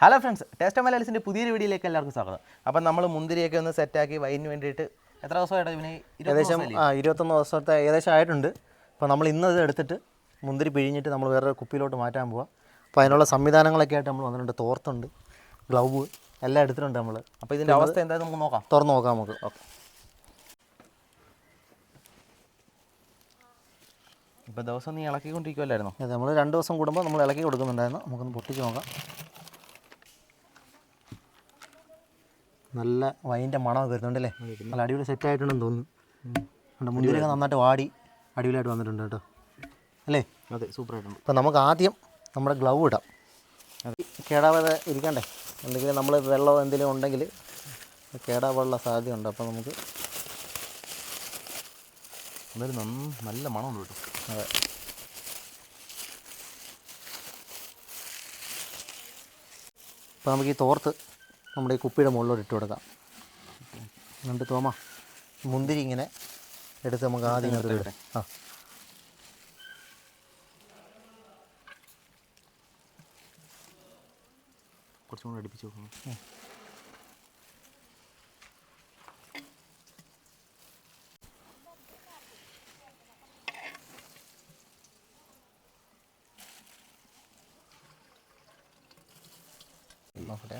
Hello friends taste മലയാളിസിന്റെ പുതിയൊരു വീഡിയോയിലേക്ക് എല്ലാവർക്കും സ്വാഗതം. അപ്പം നമ്മൾ മുന്തിരിയൊക്കെ ഒന്ന് സെറ്റാക്കി വൈന് വേണ്ടിയിട്ട് എത്ര ദിവസമായിട്ട് ഇവന് ഏകദേശം ആ ഇരുപത്തൊന്ന് ദിവസത്തെ ഏകദേശം ആയിട്ടുണ്ട്. അപ്പോൾ നമ്മൾ ഇന്ന് ഇത് എടുത്തിട്ട് മുന്തിരി പിഴിഞ്ഞിട്ട് നമ്മൾ വേറെ കുപ്പിയിലോട്ട് മാറ്റാൻ പോവാം. അപ്പോൾ അതിനുള്ള സംവിധാനങ്ങളൊക്കെ ആയിട്ട് നമ്മൾ വന്നിട്ടുണ്ട്. തോർത്തുണ്ട് ഗ്ലൗവ് എല്ലാം എടുത്തിട്ടുണ്ട് നമ്മൾ അപ്പോൾ ഇതിന്റെ അവസ്ഥ എന്തായാലും നമുക്ക് നോക്കാം. തുറന്ന് നോക്കാം നമുക്ക്. ഓക്കെ. ഇപ്പോൾ ദിവസം നീ ഇളക്കിക്കൊണ്ടിരിക്കുമല്ലായിരുന്നോ അതെ നമ്മൾ രണ്ട് ദിവസം കൂടുമ്പോൾ നമ്മൾ ഇളക്കി കൊടുക്കുന്നുണ്ടായിരുന്നു. നമുക്കൊന്ന് പൊട്ടിച്ച് നോക്കാം. നല്ല വൈന്റെ മണമൊക്കെ വരുന്നുണ്ട് അല്ലേ നല്ല അടിപൊളി സെറ്റ് ആയിട്ടുണ്ടെന്ന് തോന്നുന്നു. മുന്തിരിയൊക്കെ നന്നായിട്ട് വാടി അടിപൊളിയായിട്ട് വന്നിട്ടുണ്ട് കേട്ടോ. അല്ലേ? അതെ സൂപ്പറായിട്ടുണ്ട്. അപ്പം നമുക്ക് ആദ്യം നമ്മുടെ ഗ്ലൗ ഇടാം. കേടാവാതെ ഇരിക്കണ്ടേ? എന്തെങ്കിലും നമ്മൾ വെള്ളമോ എന്തെങ്കിലും ഉണ്ടെങ്കിൽ കേടാവാനുള്ള സാധ്യതയുണ്ട്. അപ്പോൾ നമുക്ക് എന്തായാലും നല്ല മണമുണ്ട് കേട്ടോ. അതെ. അപ്പോൾ നമുക്ക് ഈ തോർത്ത് നമ്മുടെ ഈ കുപ്പിയുടെ മുകളിലോട്ട് ഇട്ട് കൊടുക്കാം. എന്നിട്ട് തോമ? മുന്തിരി ഇങ്ങനെ എടുത്ത് നമുക്ക് ആദ്യം ഇങ്ങോട്ട് ആ. കുറച്ചും കൂടി അടുപ്പിച്ച് നോക്കണം നോക്കട്ടെ.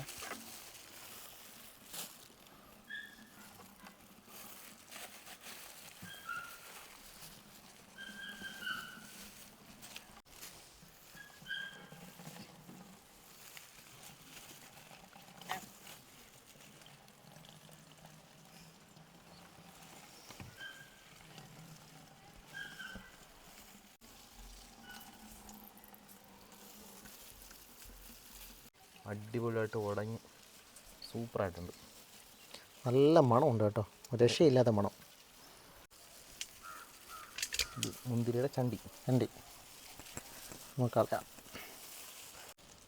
അടിപൊളിയായിട്ട് ഉടങ്ങി സൂപ്പറായിട്ടുണ്ട്. നല്ല മണമുണ്ട് കേട്ടോ. രക്ഷയില്ലാത്ത മണം. ഇത് മുന്തിരിയുടെ ചണ്ടി. ചണ്ടി. നമുക്ക് കളയാം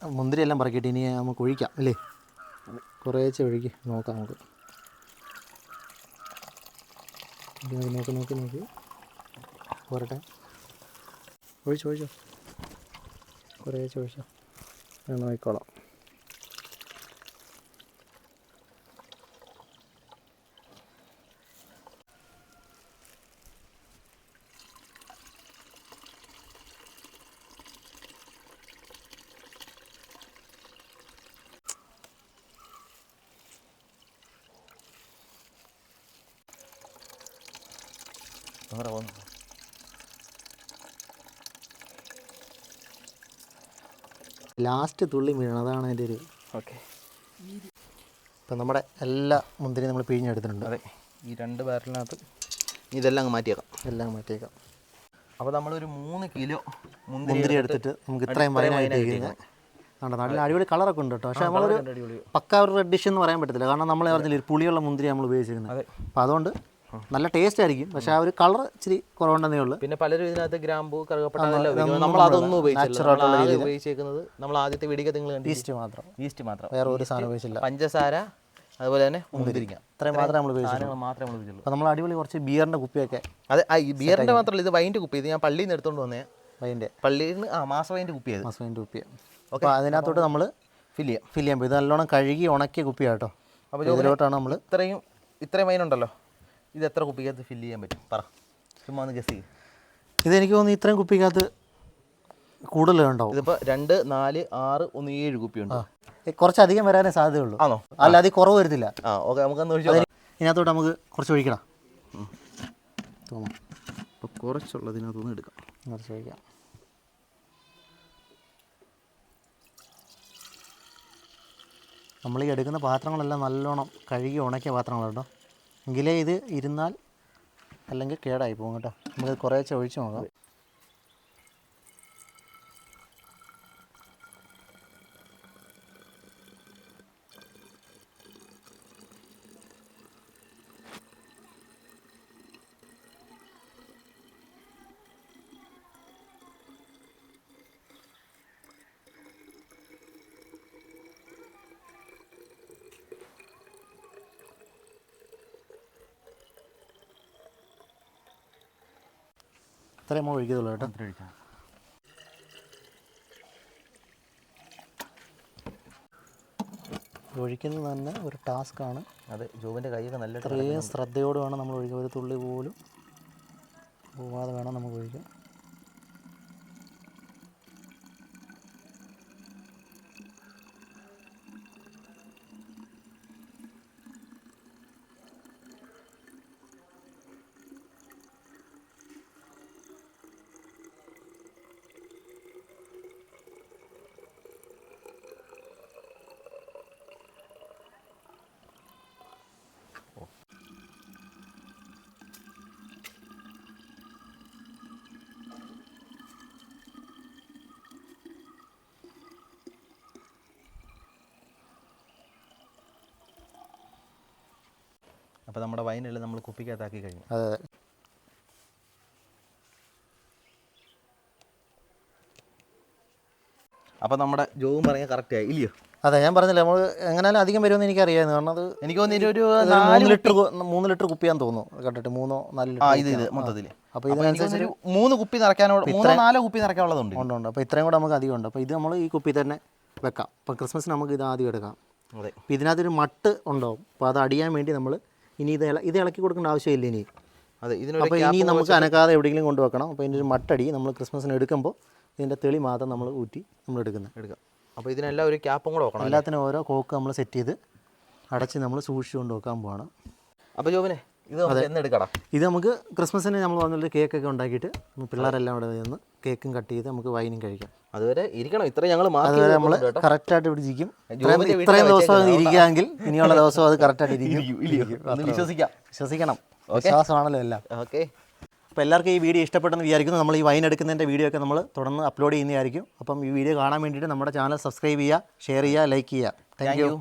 മുന്തിരി എല്ലാം പറക്കിയിട്ട് ഇനി നമുക്ക് ഒഴിക്കാം അല്ലേ? കുറേശ്ശെ ഒഴുകി നോക്കാം നമുക്ക്. നോക്കി നോക്കി നോക്കി നോക്ക് നോക്ക്. പോരട്ടെ. ഒഴിച്ചോ ഒഴിച്ചോ. കുറേശ്ശെ ഒഴിച്ചോ. ഞാൻ നോക്കിക്കോളാം. അങ്ങനെ grabando. ലാസ്റ്റ് തുള്ളി വീഴണം അതാണ് അതിന്റെ ഒരു ഓക്കെ ഇപ്പം നമ്മുടെ എല്ലാ മുന്തിരി നമ്മൾ പിഴിഞ്ഞെടുത്തിട്ടുണ്ട്. അതെ. ഈ രണ്ട് ബാരലിനകത്ത് ഇതെല്ലാം അങ്ങ് മാറ്റിയേക്കാം. എല്ലാം മാറ്റിയേക്കാം. അപ്പോൾ നമ്മളൊരു മൂന്ന് കിലോ മുന്തിരി എടുത്തിട്ട് നമുക്ക് ഇത്രയും വൈനായിട്ട് ഇരിക്കുന്നത്. കണ്ടോ? നല്ല അടിപൊളി കളറൊക്കെ ഉണ്ട് കേട്ടോ. പക്ഷേ നമ്മളൊരു പക്ക ഒരു റെഡിഷ് എന്ന് പറയാൻ പറ്റത്തില്ല. കാരണം നമ്മൾ പറഞ്ഞില്ല ഒരു പുളിയുള്ള മുന്തിരി നമ്മൾ ഉപയോഗിച്ചിരുന്നത് അതെ. അപ്പോൾ അതുകൊണ്ട് നല്ല ടേസ്റ്റ് ആയിരിക്കും. പക്ഷെ ആ ഒരു കളർ ഇച്ചിരി കുറവുണ്ടെന്നേ ഉള്ളൂ. പിന്നെ പലരും ഇതിനകത്ത് ഗ്രാമ്പു കറുകപ്പട്ട നമ്മൾ അതൊന്നും ഉപയോഗിച്ചേക്കുന്നത് ആദ്യത്തെ വീടിക നിങ്ങൾ ഈസ്റ്റ് മാത്രം. ഈസ്റ്റ് മാത്രം. വേറെ ഒരു സാധനം ഉപയോഗിച്ചില്ല. പഞ്ചസാര അതുപോലെ തന്നെ മുന്തിരിങ്ങ ഇത്രയും മാത്രമേ നമ്മൾ ഉപയോഗിച്ചുള്ളൂ. മാത്രമേ നമ്മൾ ഉപയോഗിച്ചുള്ളൂ. അപ്പോൾ നമ്മൾ അടിപൊളി കുറച്ച് ബിയറിന്റെ കുപ്പിയൊക്കെ അതെ ഈ ബിയറിന്റെ മാത്രമല്ല ഇത് വൈന്റെ കുപ്പി. ഇത് ഞാൻ പള്ളിയിൽ നിന്ന് എടുത്തോണ്ട് വന്നേ. പള്ളിയിൽ നിന്ന് ആ മാസ വൈന്റെ കുപ്പി അത് മസൂന്റെ കുപ്പി അപ്പോൾ അതിനകത്തോട്ട് നമ്മൾ ഫില്ല് ചെയ്യാം. ഫില്ല് ചെയ്യാം. ഇത് നല്ലോണം കഴുകി ഉണക്കിയ കുപ്പിയാട്ടോ അപ്പോൾ ഇതിലോട്ടാണ് നമ്മൾ ഇത്രയും ഇത്രയും വൈൻ ഉണ്ടല്ലോ. ഇത് എത്ര കുപ്പിക്കകത്ത് ഫില്ല് ചെയ്യാൻ പറ്റും? പറ. ചുമ്മാ ഒന്ന് ഗസ് ചെയ്യും. ഇതെനിക്ക് തോന്നുന്നു ഇത്രയും കുപ്പിക്കകത്ത് കൂടുതലുണ്ടാവും ഇതിപ്പോ ഇതിപ്പോൾ രണ്ട് നാല് ആറ് ഒന്ന് ഏഴ് കുപ്പിയുണ്ട്. കുറച്ചധികം വരാനേ സാധ്യതയുള്ളൂ. ആണോ? അല്ല അതിൽ കുറവ് വരുന്നില്ല ആ ഓക്കെ നമുക്കൊന്ന് ഒഴിച്ചു ഇതിനകത്തോട്ട് നമുക്ക് കുറച്ച് ഒഴിക്കണം. തോന്നാം. അപ്പോൾ എടുക്കാം. കുറച്ച് ഒഴിക്കാം നമ്മൾ ഈ എടുക്കുന്ന പാത്രങ്ങളെല്ലാം നല്ലോണം കഴുകി ഉണക്കിയ പാത്രങ്ങളാണ് കേട്ടോ. എങ്കിലേ ഇത് ഇരുന്നാൽ അല്ലെങ്കിൽ കേടായി പോകും കേട്ടോ. നമുക്ക് കുറേശ്ശെ ഒഴിച്ച് നോക്കാം. ഇത്രയും നമ്മൾ ഒഴിക്കത്തുള്ളൂ കേട്ടോ. ഒഴിക്കുന്നത് തന്നെ ഒരു ടാസ്ക് ആണ്. അത് ജോബിന്റെ കൈയൊക്കെ നല്ല ഇത്രയും ശ്രദ്ധയോട് വേണം നമ്മൾ ഒഴിക്കുക ഒരു തുള്ളി പോലും പോവാതെ വേണം നമുക്ക് ഒഴിക്കാൻ അപ്പോൾ നമ്മുടെ വൈനെല്ലാം നമ്മൾ കുപ്പിക്കകത്താക്കി കഴിഞ്ഞു. അതെ അതെ. അപ്പോൾ നമ്മുടെ ജോബും പറഞ്ഞാൽ കറക്റ്റ് ആയി ഇല്ലയോ? അതെ ഞാൻ പറഞ്ഞില്ല നമ്മൾ എങ്ങനെയാലും അധികം വരുമെന്ന് എനിക്കറിയാമായിരുന്നു കാരണം അത് എനിക്ക് തോന്നുന്നു ഒരു നാല് ലിറ്റർ മൂന്ന് ലിറ്റർ കുപ്പിയാന്ന് തോന്നുന്നു. കണ്ടിട്ട് മൂന്നോ നാല് ലിറ്റർ ഇത് ഇത് മൊത്തത്തിൽ അപ്പോൾ ഇതിനനുസരിച്ച് ഒരു മൂന്ന് കുപ്പി നിറയ്ക്കാനുള്ള മൂന്നോ നാലോ കുപ്പി നിറയ്ക്കാനുള്ളതുണ്ട്. ഉണ്ട് ഉണ്ട്. അപ്പോൾ ഇത്രയും കൂടെ നമുക്ക് അധികം ഉണ്ട്. അപ്പോൾ ഇത് നമ്മൾ ഈ കുപ്പി തന്നെ വെക്കാം. അപ്പോൾ ക്രിസ്മസിന് നമുക്ക് ഇത് ആദ്യം എടുക്കാം. അതെ. അപ്പോൾ ഇതിനകത്തൊരു മട്ട് ഉണ്ടാവും. അപ്പോൾ അത് അടിയാൻ വേണ്ടി നമ്മൾ ഇനി ഇത് ഇത് ഇളക്കി കൊടുക്കേണ്ട ആവശ്യമില്ല ഇനി. അതെ അപ്പോൾ ഇനി നമുക്ക് അനക്കാതെ എവിടെയെങ്കിലും കൊണ്ടുവെക്കണം. അപ്പോൾ ഇതിന്റെ ഒരു മട്ടടി നമ്മൾ ക്രിസ്മസിന് എടുക്കുമ്പോൾ ഇതിന്റെ തെളി മാത്രം നമ്മൾ ഊറ്റി നമ്മൾ എടുക്കുന്നത് എടുക്കാം അപ്പോൾ ഇതിനെല്ലാം ഒരു ക്യാപ്പും കൂടെ വെക്കണം എല്ലാത്തിനും ഓരോ കോക്ക് നമ്മൾ സെറ്റ് ചെയ്ത് അടച്ച് നമ്മൾ സൂക്ഷിച്ചുകൊണ്ട് വെക്കാൻ പോവാണ്. അപ്പോൾ ജോബിനെ ഇത് നമുക്ക് ഇത് നമുക്ക് ക്രിസ്മസിന് നമ്മൾ വന്നിട്ട് കേക്കൊക്കെ ഉണ്ടാക്കിയിട്ട് പിള്ളേരെല്ലാം ഇവിടെ നിന്ന് കേക്കും കട്ട് ചെയ്ത് നമുക്ക് വൈനും കഴിക്കാം. അതുവരെ ഇരിക്കണം. ഇത്ര ഞങ്ങൾ അതുവരെ നമ്മൾ കറക്റ്റായിട്ട് ഇവിടെ ജീവിക്കും ഇത്രയും ഇത്രയും ദിവസം അത് ഇരിക്കുകയെങ്കിൽ ഇനിയുള്ള ദിവസം അത് കറക്റ്റായിട്ട് ഇരിക്കും. വിശ്വസിക്കാം. വിശ്വസിക്കണം. വിശ്വാസമാണല്ലോ എല്ലാം. ഓക്കെ. അപ്പോൾ എല്ലാവർക്കും ഈ വീഡിയോ ഇഷ്ടപ്പെട്ടെന്ന് വിചാരിക്കുന്നു. നമ്മൾ ഈ വൈൻ എടുക്കുന്നതിന്റെ വീഡിയോ ഒക്കെ നമ്മൾ തുടർന്ന് അപ്ലോഡ് ചെയ്യുന്നതായിരിക്കും. അപ്പം ഈ വീഡിയോ കാണാൻ വേണ്ടിയിട്ട് നമ്മുടെ ചാനൽ സബ്സ്ക്രൈബ് ചെയ്യുക ഷെയർ ചെയ്യുക ലൈക്ക് ചെയ്യുക. Thank you